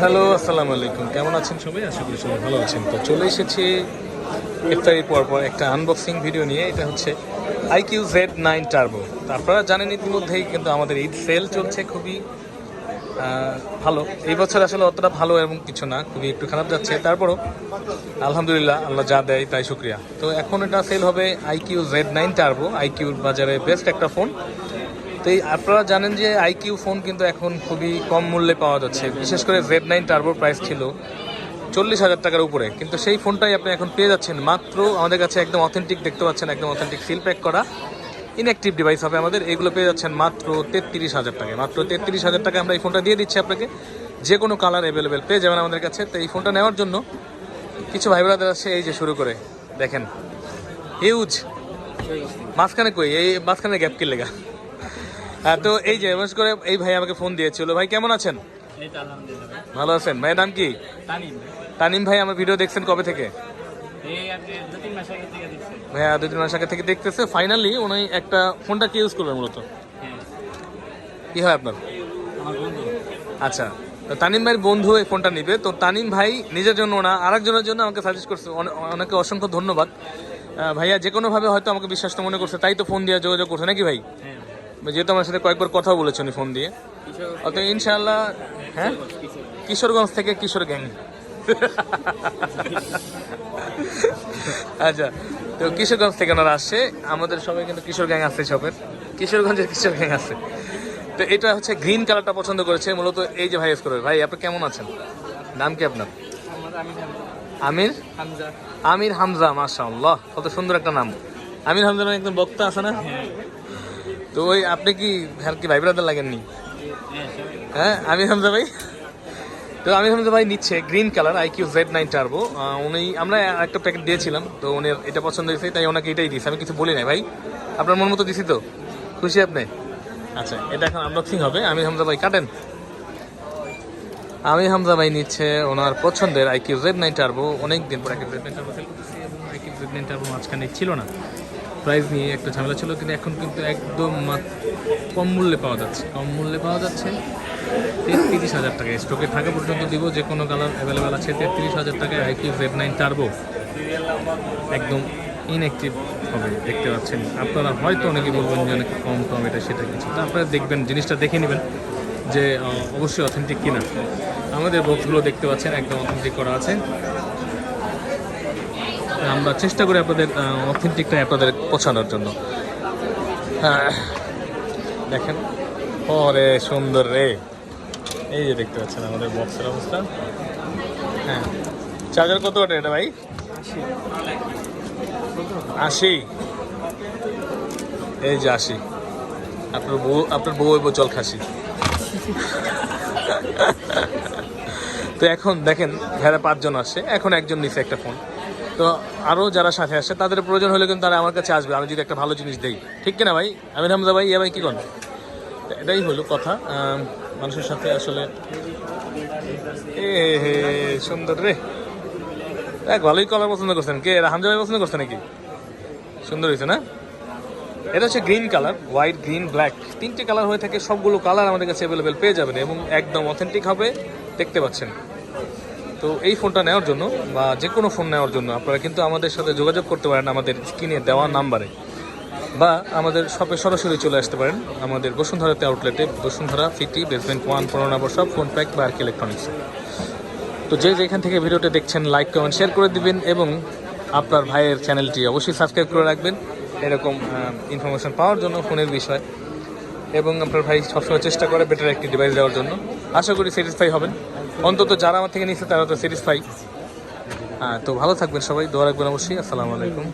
Hello, আসসালামু আলাইকুম। কেমন আছেন সবাই? আশা করি সবাই ভালো আছেন। তো চলে এসেছি ইফতারি পর পর একটা আনবক্সিং ভিডিও নিয়ে। এটা হচ্ছে আইকিউ জেড নাইন টার্বো আপনারা জানেন ইতিমধ্যেই কিন্তু আমাদের ঈদ সেল চলছে খুবই ভালো। এই বছর আসলে অতটা ভালো এবং কিছু না, খুবই একটু খারাপ যাচ্ছে। তারপরও আলহামদুলিল্লাহ, আল্লাহ যা দেয় তাই শুক্রিয়া। তো এখন এটা সেল হবে আইকিউ জেড নাইন টার্বো আইকিউর বাজারে বেস্ট একটা ফোন তো এই আপনারা জানেন যে আইকিউ ফোন কিন্তু এখন খুবই কম মূল্যে পাওয়া যাচ্ছে। বিশেষ করে জেড নাইন টার্বোর প্রাইস ছিল চল্লিশ হাজার টাকার উপরে। কিন্তু সেই ফোনটাই আপনি এখন পেয়ে যাচ্ছেন। মাত্র আমাদের কাছে একদম অথেন্টিক দেখতে পাচ্ছেন, একদম অথেন্টিক সিল প্যাক করা। ইনঅ্যাক্টিভ ডিভাইস হবে আমাদের। এগুলো পেয়ে যাচ্ছেন মাত্র তেত্রিশ হাজার টাকায়। মাত্র তেত্রিশ হাজার টাকায় আমরা এই ফোনটা দিয়ে দিচ্ছি আপনাকে। যে কোনো কালার অ্যাভেলেবেল পেয়ে যাবেন আমাদের কাছে। তো এই ফোনটা নেওয়ার জন্য কিছু ভাই ব্রাদার আছে এই যে শুরু করে। দেখেন। হিউজ মাঝখানে কই? এই মাঝখানে গ্যাপ কি লেগা তো এই যে বিশেষ করে এই ভাই আমাকে ফোন দিয়েছিল। ভাই কেমন আছেন? তো। ভালো আছেন। ভাইয়ের নাম কি? তানিম। ভাই আমার ভিডিও দেখছেন কবে থেকে? আপনি দু তিন মাস আগে থেকে ভাইয়া দেখতেছে। ফাইনালি উনি একটা ফোনটা কি ইউজ করবে মূলত? হ্যাঁ। কি হয় আপনার? আচ্ছা তো তানিম ভাইয়ের বন্ধু এই ফোনটা নিবে। তো তানিম ভাই নিজের জন্য না আরেকজনের জন্য আমাকে সাজেস্ট করছে। অনে- অনেকে অসংখ্য ধন্যবাদ। ভাইয়া যে কোনোভাবে হয়তো আমাকে বিশ্বাসটা মনে করছে তাই তো ফোন দিয়ে যোগাযোগ করছে। নাকি ভাই? হ্যাঁ। যেহেতু আমার সাথে কয়েকবার কথা বলেছে উনি ফোন দিয়ে। অত ইনশাল্লাহ হ্যাঁ? কিশোরগঞ্জ থেকে কিশোর গ্যাং। আচ্ছা তো কিশোরগঞ্জ থেকে ওনারা আসছে। আমাদের সবাই কিন্তু কিশোর গ্যাং আছে সবের। কিশোরগঞ্জের কিশোর গ্যাং আছে। তো এটা হচ্ছে গ্রিন কালারটা পছন্দ করেছে, মূলত এই যে ভাই এস করে ভাই, আপনি কেমন আছেন? নাম কি আপনার? আমার আমির হামজা, মাশাআল্লাহ, কত সুন্দর একটা নাম। আমির হামজা একদম বক্তা আছে না? তো ওই আপনি কি আর কি ভাই ব্রাদার লাগেননি? হ্যাঁ হ্যাঁ আমির হামজা ভাই। তো আমি হামজা ভাই নিচ্ছে green colour iQOO Z nine turbo উনি, আমরা একটা প্যাকেট দিয়েছিলাম, তো উনি এটা পছন্দ হয়েছে, তাই ওনাকে এটাই দিয়েছি। আমি কিছু বলি নাই ভাই। আপনার মন মতো দিছি তো? খুশি আপনি? আচ্ছা এটা এখন আনবক্সিং হবে। আমি হামজা ভাই কাটেন। আমি হামজা ভাই নিচ্ছে ওনার পছন্দের আইকিউ জেড নাইন টার্বো অনেক দিন পর iQOO Z nine turbo Z nine turbo মাঝখানে ছিল না। প্রাইস নিয়ে একটা ঝামেলা ছিল কিন্তু এখন কিন্তু একদম কম মূল্যে পাওয়া যাচ্ছে। কম মূল্যে পাওয়া যাচ্ছে। তেত্রিশ হাজার টাকা। স্টকে থাকা পর্যন্ত দিব যে কোনো কালার অ্যাভেলেবেল আছে। তেত্রিশ হাজার টাকায় আইকিউ জেড নাইন টার্বো। একদম ইনঅ্যাক্টিভ হবে, দেখতে পাচ্ছেন। আপনারা হয়তো অনেকে বলবেন যে অনেক কম কম এটা, সেটা কিছু। আপনারা দেখবেন, জিনিসটা দেখে নেবেন যে অবশ্যই অথেন্টিক কিনা। আমাদের বক্সগুলো দেখতে পাচ্ছেন, একদম অথেন্টিক করা আছে। আমরা চেষ্টা করি আপনাদের অথেন্টিকটা আপনাদের পৌঁছানোর জন্য। হ্যাঁ দেখেন, ওরে সুন্দর রে। এই যে দেখতে পাচ্ছেন আমাদের বক্সের অবস্থা। হ্যাঁ চার্জার কত ওটা এটা ভাই? আশি। এই যে আশি। আপনার বউ আপনার বউ এবং জল খাসি। তো এখন দেখেন, ভেড়া পাঁচজন আসে, এখন একজন নিচে একটা ফোন তো আরও যারা সাথে আসে, তাদের প্রয়োজন হলে কিন্তু তারা আমার কাছে আসবে। আমি যদি একটা ভালো জিনিস দেই। ঠিক কিনা ভাই? আমির হামজা ভাই ইয়া ভাই কী করেন? এটাই হলো কথা। মানুষের সাথে আসলে এ হে, সুন্দর রে। এক ভালোই কলার পছন্দ করছেন। কে? হামজা ভাই পছন্দ করছে নাকি? সুন্দর হয়েছে না? এটা হচ্ছে green colour, white, green, black. তিনটে কালার হয়ে থাকে, সবগুলো কালার আমাদের কাছে অ্যাভেলেবেল পেয়ে যাবেন এবং একদম অথেন্টিক হবে। দেখতে পাচ্ছেন। তো এই ফোনটা নেওয়ার জন্য বা যে কোনো ফোন নেওয়ার জন্য আপনারা কিন্তু আমাদের সাথে যোগাযোগ করতে পারেন আমাদের স্ক্রিনে দেওয়া নাম্বারে। বা আমাদের শপে সরাসরি চলে আসতে পারেন আমাদের বসুন্ধরাতে আউটলেটে, বসুন্ধরা ফিটি বেসমেন্ট ওয়ান পনেরো নম্বর সব, ফোন প্যাক বা আর্কি ইলেকট্রনিক্স তো যে যেখান থেকে ভিডিওটা দেখছেন লাইক কমেন্ট শেয়ার করে দিবেন এবং আপনার ভাইয়ের চ্যানেলটি অবশ্যই সাবস্ক্রাইব করে রাখবেন। এরকম ইনফরমেশন পাওয়ার জন্য ফোনের বিষয়। এবং আপনার ভাই সবসময় চেষ্টা করে বেটার একটি ডিভাইস দেওয়ার জন্য। আশা করি স্যাটিসফাই হবেন। অন্তত যারা আমার থেকে নিচ্ছে তারা তো স্যাটিসফাই হ্যাঁ তো ভালো থাকবেন সবাই, দোয়া রাখবেন অবশ্যই। আসসালামু আলাইকুম।